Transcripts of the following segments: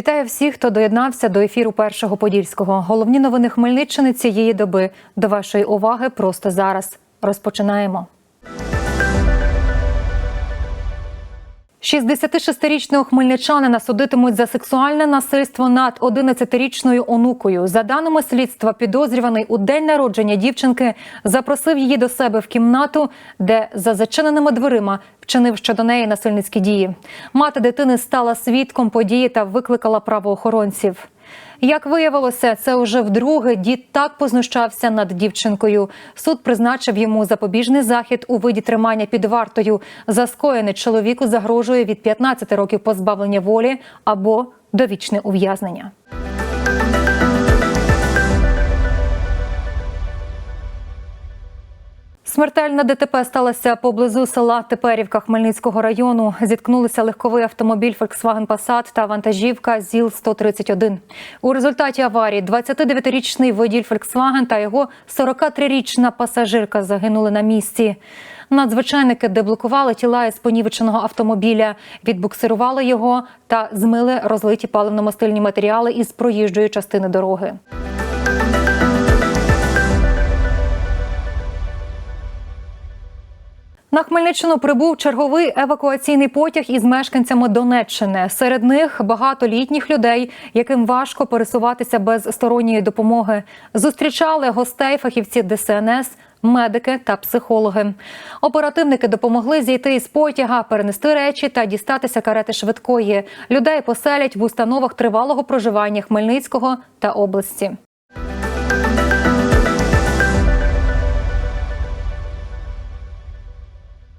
Вітаю всіх, хто доєднався до ефіру першого подільського. Головні новини Хмельниччини цієї доби. До вашої уваги просто зараз. Розпочинаємо. 66-річного хмельничанина судитимуть за сексуальне насильство над 11-річною онукою. За даними слідства, підозрюваний у день народження дівчинки запросив її до себе в кімнату, де за зачиненими дверима вчинив щодо неї насильницькі дії. Мати дитини стала свідком події та викликала правоохоронців. Як виявилося, це уже вдруге дід так познущався над дівчинкою. Суд призначив йому запобіжний захід у виді тримання під вартою. За скоєне чоловіку загрожує від 15 років позбавлення волі або довічне ув'язнення. Смертельна ДТП сталася поблизу села Теперівка Хмельницького району. Зіткнулися легковий автомобіль Volkswagen Passat та вантажівка ЗІЛ-131. У результаті аварії 29-річний водій Volkswagen та його 43-річна пасажирка загинули на місці. Надзвичайники деблокували тіла із понівеченого автомобіля, відбуксирували його та змили розлиті паливно-мастильні матеріали із проїжджої частини дороги. На Хмельниччину прибув черговий евакуаційний потяг із мешканцями Донеччини. Серед них багато літніх людей, яким важко пересуватися без сторонньої допомоги. Зустрічали гостей фахівці ДСНС, медики та психологи. Оперативники допомогли зійти із потяга, перенести речі та дістатися карети швидкої. Людей поселять в установах тривалого проживання Хмельницького та області.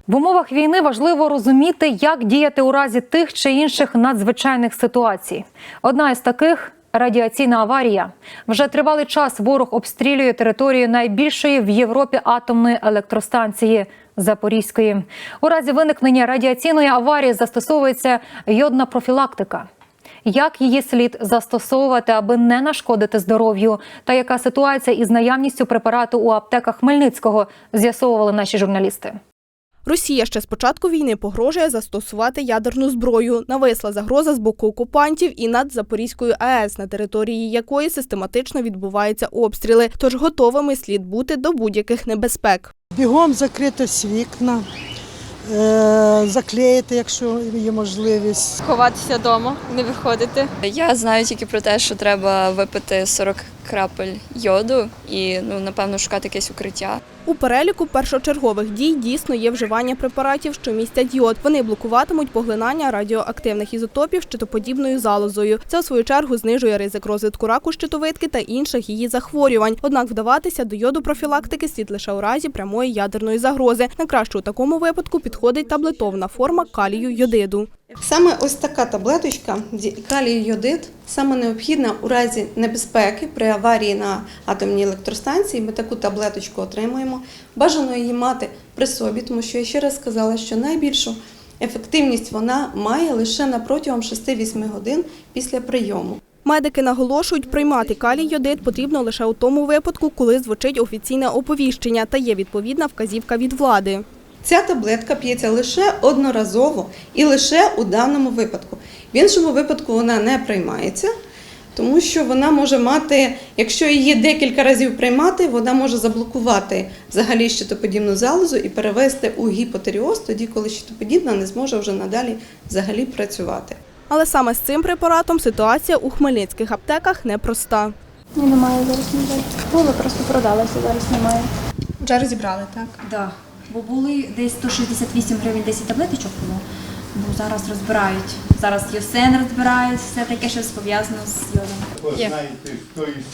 В умовах війни важливо розуміти, як діяти у разі тих чи інших надзвичайних ситуацій. Одна із таких радіаційна аварія. Вже тривалий час ворог обстрілює територію найбільшої в Європі атомної електростанції Запорізької. У разі виникнення радіаційної аварії застосовується йодна профілактика. Як її слід застосовувати, аби не нашкодити здоров'ю, та яка ситуація із наявністю препарату у аптеках Хмельницького з'ясовували наші журналісти. Росія ще з початку війни погрожує застосувати ядерну зброю. Нависла загроза з боку окупантів і над Запорізькою АЕС, на території якої систематично відбуваються обстріли. Тож готовими слід бути до будь-яких небезпек. Бігом закрити всі вікна, е, заклеїти, якщо є можливість. ховатися вдома, не виходити. Я знаю тільки про те, що треба випити 40 крапель йоду і ну напевно шукати якесь укриття. У переліку першочергових дій дійсно є вживання препаратів, що містять йод. Вони блокуватимуть поглинання радіоактивних ізотопів щитоподібною залозою. Це у свою чергу знижує ризик розвитку раку щитовидки та інших її захворювань. Однак вдаватися до йоду профілактики слід лише у разі прямої ядерної загрози. Найкраще у такому випадку підходить таблетовна форма калію йодиду. Саме ось така таблеточка калій йодид саме необхідна у разі небезпеки при аварії на атомній електростанції. Ми таку таблеточку отримуємо. Бажано її мати при собі, тому що я ще раз сказала, що найбільшу ефективність вона має лише на протягом 6-8 годин після прийому. Медики наголошують, приймати калій йодид потрібно лише у тому випадку, коли звучить офіційне оповіщення та є відповідна вказівка від влади. Ця таблетка п'ється лише одноразово і лише у даному випадку. В іншому випадку вона не приймається, тому що вона може мати, якщо її декілька разів приймати, вона може заблокувати взагалі щитоподібну залозу і перевести у гіпотеріоз, тоді коли щитоподібна не зможе вже надалі взагалі працювати. Але саме з цим препаратом ситуація у хмельницьких аптеках непроста. Ні, немає зараз ніде. Було, просто продалося, зараз немає. Вже розібрали, так? Да. Бо були десь 168 гривень 10 таблеточок було. Бо зараз розбирають. Зараз Йосен розбирають, все таке що пов'язано з йодом.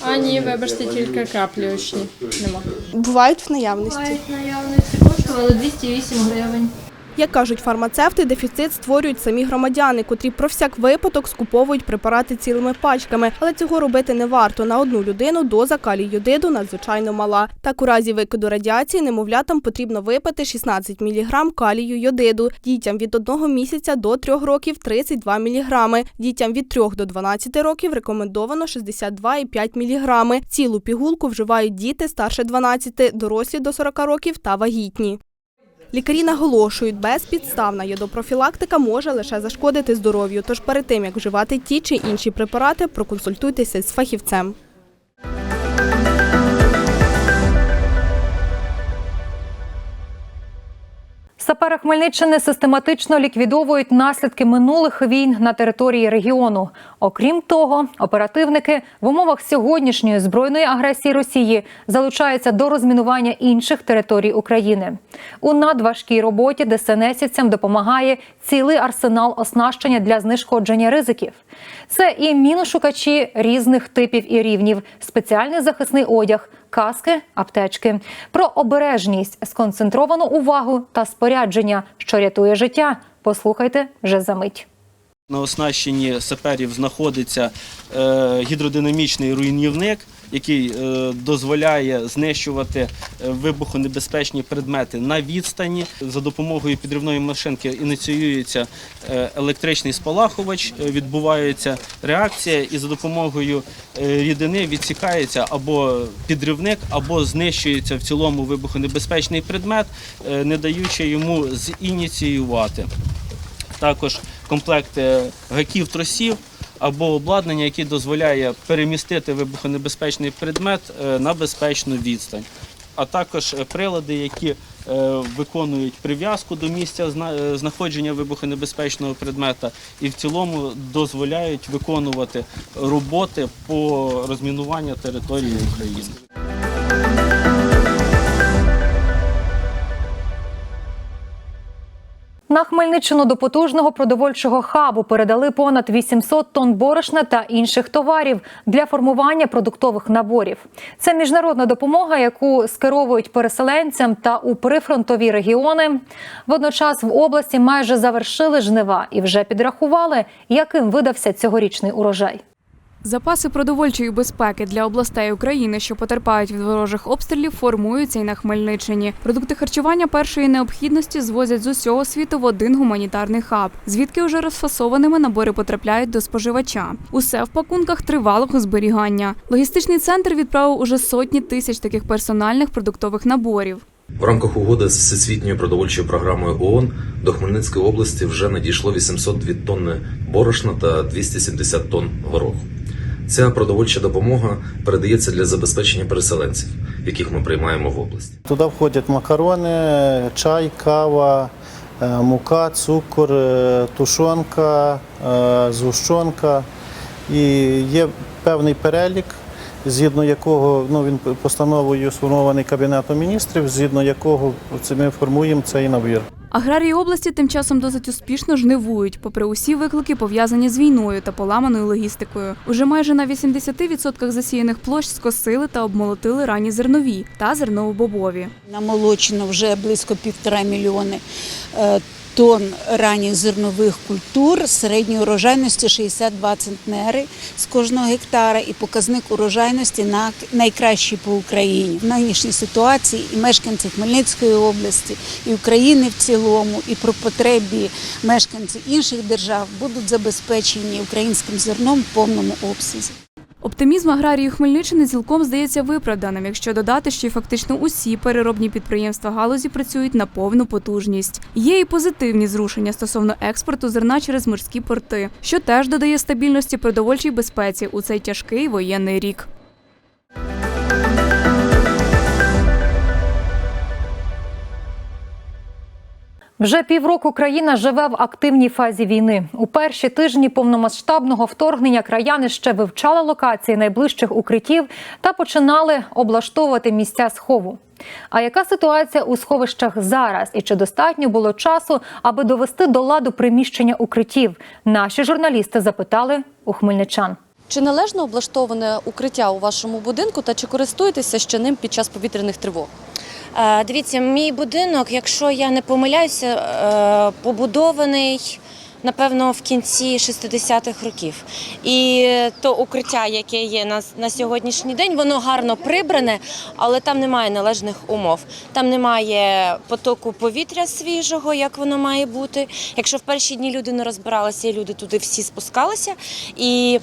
А ні, вибачте, тільки каплі очні. Нема. Бувають в наявності. Мають наявності коштували 208 гривень. Як кажуть фармацевти, дефіцит створюють самі громадяни, котрі про всяк випадок скуповують препарати цілими пачками. Але цього робити не варто. На одну людину доза калій йодиду надзвичайно мала. Так у разі викиду радіації немовлятам потрібно випити 16 мг калію йодиду. Дітям від 1 місяця до 3 років 32 мг. Дітям від 3 до 12 років рекомендовано 62,5 мг. Цілу пігулку вживають діти старше 12, дорослі до 40 років та вагітні. Лікарі наголошують, безпідставна йодопрофілактика може лише зашкодити здоров'ю. Тож перед тим як вживати ті чи інші препарати, проконсультуйтеся з фахівцем. Сапери Хмельниччини систематично ліквідовують наслідки минулих війн на території регіону. Окрім того, оперативники в умовах сьогоднішньої збройної агресії Росії залучаються до розмінування інших територій України. У надважкій роботі ДСНСівцям допомагає цілий арсенал оснащення для знешкодження ризиків. Це і міношукачі різних типів і рівнів, спеціальний захисний одяг, каски, аптечки. Про обережність, сконцентровану увагу та спорядження, що рятує життя. Послухайте вже за мить. На оснащенні саперів знаходиться е, гідродинамічний руйнівник, який е, дозволяє знищувати е, вибухонебезпечні предмети на відстані. За допомогою підривної машинки ініціюється е, електричний спалахувач, відбувається реакція, і за допомогою рідини відсікається або підривник, або знищується в цілому вибухонебезпечний предмет, не даючи йому зініціювати також комплекти гаків тросів або обладнання, яке дозволяє перемістити вибухонебезпечний предмет е, на безпечну відстань. А також е, прилади, які е, виконують прив'язку до місця зна- знаходження вибухонебезпечного предмета, і в цілому дозволяють виконувати роботи по розмінуванню території України. На Хмельниччину до потужного продовольчого хабу передали понад 800 тонн борошна та інших товарів для формування продуктових наборів. Це міжнародна допомога, яку скеровують переселенцям та у прифронтові регіони. Водночас в області майже завершили жнива і вже підрахували, яким видався цьогорічний урожай. Запаси продовольчої безпеки для областей України, що потерпають від ворожих обстрілів, формуються і на Хмельниччині. Продукти харчування першої необхідності звозять з усього світу в один гуманітарний хаб, звідки уже розфасованими набори потрапляють до споживача. Усе в пакунках тривалого зберігання. Логістичний центр відправив уже сотні тисяч таких персональних продуктових наборів. В рамках угоди з Всесвітньою продовольчою програмою ООН до Хмельницької області вже надійшло 802 тонни борошна та 270 тонн гороху. Ця продовольча допомога передається для забезпечення переселенців, яких ми приймаємо в області. Туди входять макарони, чай, кава, е, мука, цукор, е, тушонка, е, згущенка. І є певний перелік, згідно якого ну, він постановою сформований Кабінетом міністрів, згідно якого ми формуємо цей набір. Аграрії області тим часом досить успішно жнивують, попри усі виклики, пов'язані з війною та поламаною логістикою. Уже майже на 80% засіяних площ скосили та обмолотили ранні зернові та зерновобобові. Намолочено вже близько півтора мільйони е, тонн ранніх зернових культур середньої урожайності 62 центнери з кожного гектара і показник урожайності на найкращий по Україні. В нинішній ситуації і мешканці Хмельницької області, і України в цілому, і про потребі мешканців інших держав будуть забезпечені українським зерном в повному обсязі. Оптимізм аграрії Хмельниччини цілком здається виправданим, якщо додати, що й фактично усі переробні підприємства галузі працюють на повну потужність. Є і позитивні зрушення стосовно експорту зерна через морські порти, що теж додає стабільності продовольчій безпеці у цей тяжкий воєнний рік. Вже півроку країна живе в активній фазі війни. У перші тижні повномасштабного вторгнення краяни ще вивчали локації найближчих укриттів та починали облаштовувати місця схову. А яка ситуація у сховищах зараз? І чи достатньо було часу, аби довести до ладу приміщення укриттів? Наші журналісти запитали у хмельничан. Чи належно облаштоване укриття у вашому будинку та чи користуєтеся ще ним під час повітряних тривог? Е, Дивіться, мій будинок, якщо я не помиляюся, е, побудований. Напевно, в кінці 60-х років. І то укриття, яке є на, на сьогоднішній день, воно гарно прибране, але там немає належних умов. Там немає потоку повітря свіжого, як воно має бути. Якщо в перші дні люди не розбиралися, і люди туди всі спускалися. І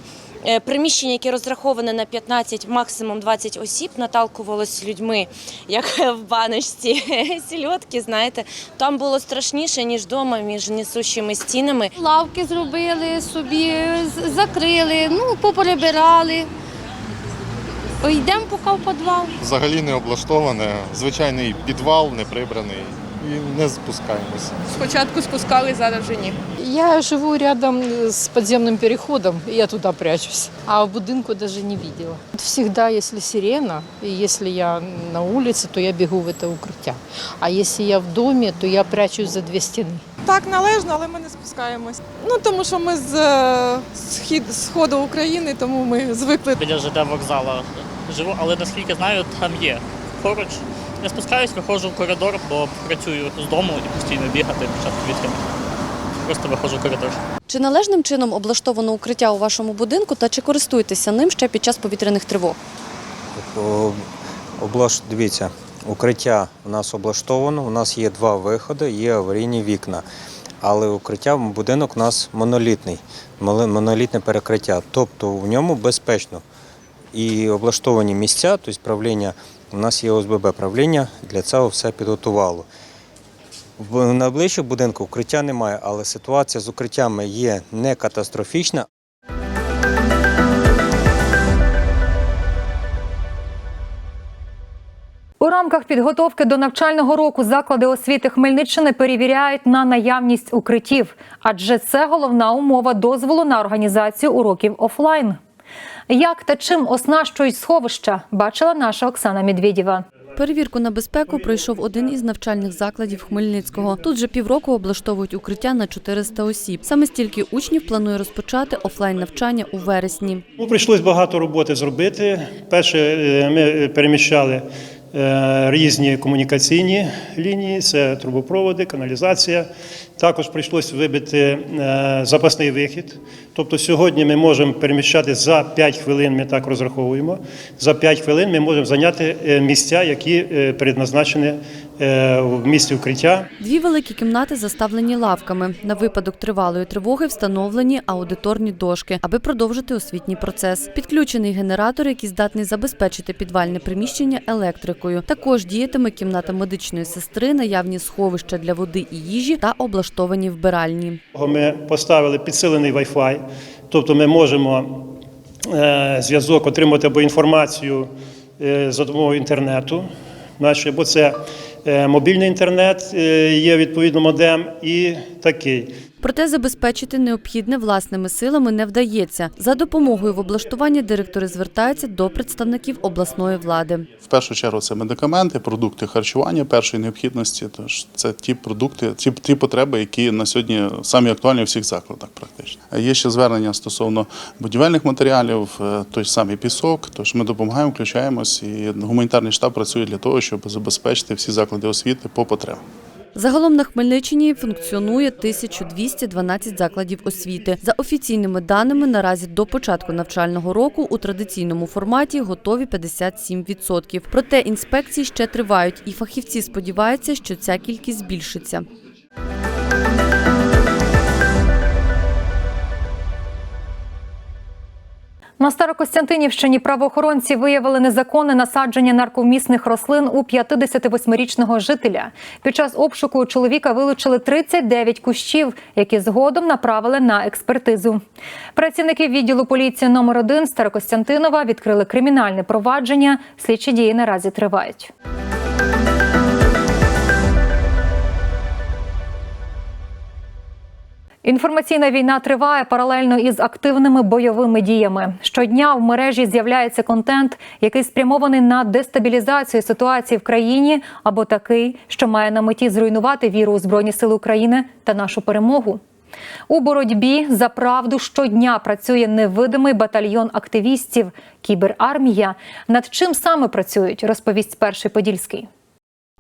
Приміщення, яке розраховане на 15, максимум 20 осіб, наталкувалось людьми, як в баночці сільотки, знаєте. Там було страшніше, ніж вдома, між несущими стінами. Лавки зробили собі, з- закрили, ну, поперебирали. Йдемо поки в підвал. Взагалі не облаштоване, звичайний підвал не прибраний і не спускаємося. Спочатку спускали, зараз вже ні. Я живу рядом с подземным переходом, и я туда прячусь. А в будинку даже не видела. Всегда, если сирена, и если я на улице, то я бегу в это укрытие. А если я в доме, то я прячусь за две стены. Так належно, але ми не спускаємось. Ну тому що ми з е, схід сходу України, тому ми звикли. Біля ЖД вокзалу живу, але наскільки знаю, там є поруч. Я спускаюсь, виходжу в коридор, бо працюю з дому і постійно бігати під час повітряних. Просто виходжу в коридор. Чи належним чином облаштовано укриття у вашому будинку та чи користуєтеся ним ще під час повітряних тривог? О, Облаш... Дивіться, укриття у нас облаштовано, у нас є два виходи, є аварійні вікна. Але укриття будинок у нас монолітний, монолітне перекриття. Тобто в ньому безпечно. І облаштовані місця, тобто правління, у нас є ОСББ правління, для цього все підготувало. В найближчому будинку укриття немає, але ситуація з укриттями є не катастрофічна, У рамках підготовки до навчального року заклади освіти Хмельниччини перевіряють на наявність укриттів, адже це головна умова дозволу на організацію уроків офлайн. Як та чим оснащують сховища, бачила наша Оксана Медведєва. Перевірку на безпеку пройшов один із навчальних закладів Хмельницького. Тут же півроку облаштовують укриття на 400 осіб. Саме стільки учнів планує розпочати офлайн навчання у вересні. Ну, прийшлось багато роботи зробити. Перше, е, ми переміщали е, різні комунікаційні лінії, це трубопроводи, каналізація. Також прийшлось вибити е, запасний вихід. Тобто сьогодні ми можемо переміщати за 5 хвилин, ми так розраховуємо. За 5 хвилин ми можемо зайняти е, місця, які е, предназначені е, в місці укриття. Дві великі кімнати заставлені лавками. На випадок тривалої тривоги встановлені аудиторні дошки, аби продовжити освітній процес. Підключений генератор, який здатний забезпечити підвальне приміщення електрикою. Також діятиме кімната медичної сестри, наявні сховища для води і їжі та облаштовані вбиральні. Ми поставили підсилений Wi-Fi, тобто ми можемо е, зв'язок отримати або інформацію е, за допомогою інтернету, наче або це е, мобільний інтернет, є відповідно модем і такий. Проте забезпечити необхідне власними силами не вдається. За допомогою в облаштуванні директори звертаються до представників обласної влади. В першу чергу це медикаменти, продукти харчування першої необхідності. Тож це ті продукти, ті, ті потреби, які на сьогодні самі актуальні в всіх закладах, практично. Є ще звернення стосовно будівельних матеріалів, е, той самий пісок. Тож ми допомагаємо, включаємось, і гуманітарний штаб працює для того, щоб забезпечити всі заклади освіти по потребам. Загалом на Хмельниччині функціонує 1212 закладів освіти. За офіційними даними, наразі до початку навчального року у традиційному форматі готові 57%. Проте інспекції ще тривають, і фахівці сподіваються, що ця кількість збільшиться. На Старокостянтинівщині правоохоронці виявили незаконне насадження нарковмісних рослин у 58-річного жителя. Під час обшуку у чоловіка вилучили 39 кущів, які згодом направили на експертизу. Працівники відділу поліції номер 1 Старокостянтинова відкрили кримінальне провадження. Слідчі дії наразі тривають. Інформаційна війна триває паралельно із активними бойовими діями. Щодня в мережі з'являється контент, який спрямований на дестабілізацію ситуації в країні, або такий, що має на меті зруйнувати віру у Збройні Сили України та нашу перемогу. У боротьбі за правду щодня працює невидимий батальйон активістів Кіберармія. Над чим саме працюють, розповість перший Подільський.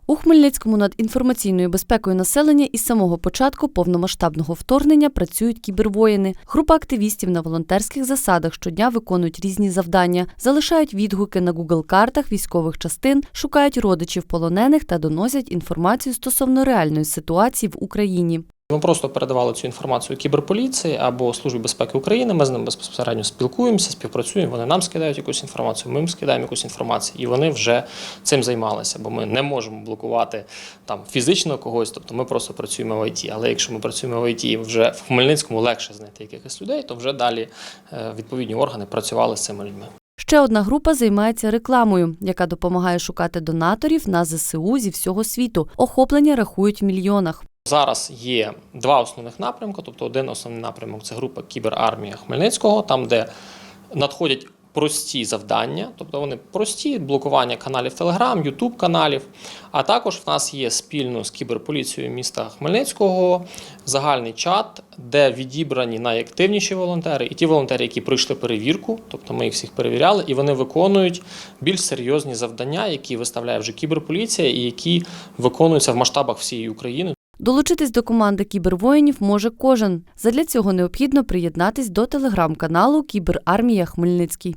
У Хмельницькому над інформаційною безпекою населення із самого початку повномасштабного вторгнення працюють кібервоїни. Група активістів на волонтерських засадах щодня виконують різні завдання, залишають відгуки на Google-картах військових частин, шукають родичів полонених та доносять інформацію стосовно реальної ситуації в Україні. Ми просто передавали цю інформацію кіберполіції або Службі безпеки України. Ми з ними безпосередньо спілкуємося, співпрацюємо. Вони нам скидають якусь інформацію, ми їм скидаємо якусь інформацію, і вони вже цим займалися, бо ми не можемо блокувати там фізично когось. Тобто ми просто працюємо в ІТ. Але якщо ми працюємо в ІТ вже в Хмельницькому легше знайти якихось людей, то вже далі е, відповідні органи працювали з цими людьми. Ще одна група займається рекламою, яка допомагає шукати донаторів на ЗСУ зі всього світу. Охоплення рахують в мільйонах. Зараз є два основних напрямки. Тобто, один основний напрямок це група Кіберармія Хмельницького, там де надходять прості завдання, тобто вони прості блокування каналів Telegram, YouTube каналів. А також в нас є спільно з кіберполіцією міста Хмельницького загальний чат, де відібрані найактивніші волонтери, і ті волонтери, які пройшли перевірку, тобто ми їх всіх перевіряли, і вони виконують більш серйозні завдання, які виставляє вже кіберполіція, і які виконуються в масштабах всієї України. Долучитись до команди кібервоїнів може кожен. Задля цього необхідно приєднатись до телеграм-каналу Кіберармія Хмельницький.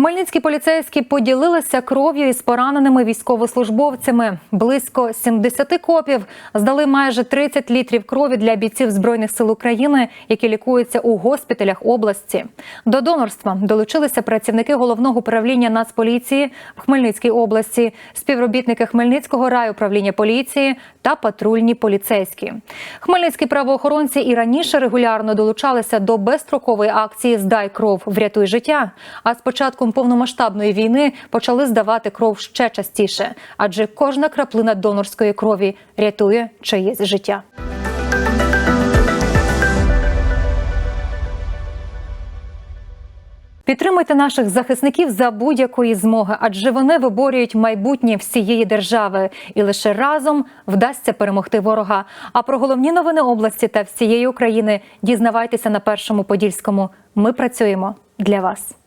Хмельницькі поліцейські поділилися кров'ю із пораненими військовослужбовцями. Близько 70 копів здали майже 30 літрів крові для бійців збройних сил України, які лікуються у госпіталях області. До донорства долучилися працівники головного управління Нацполіції в Хмельницькій області, співробітники Хмельницького райуправління поліції та патрульні поліцейські. Хмельницькі правоохоронці і раніше регулярно долучалися до безстрокової акції Здай кров, врятуй життя. А з початком повномасштабної війни почали здавати кров ще частіше, адже кожна краплина донорської крові рятує чиєсь життя. Підтримуйте наших захисників за будь-якої змоги, адже вони виборюють майбутнє всієї держави, і лише разом вдасться перемогти ворога. А про головні новини області та всієї України дізнавайтеся на першому подільському. Ми працюємо для вас.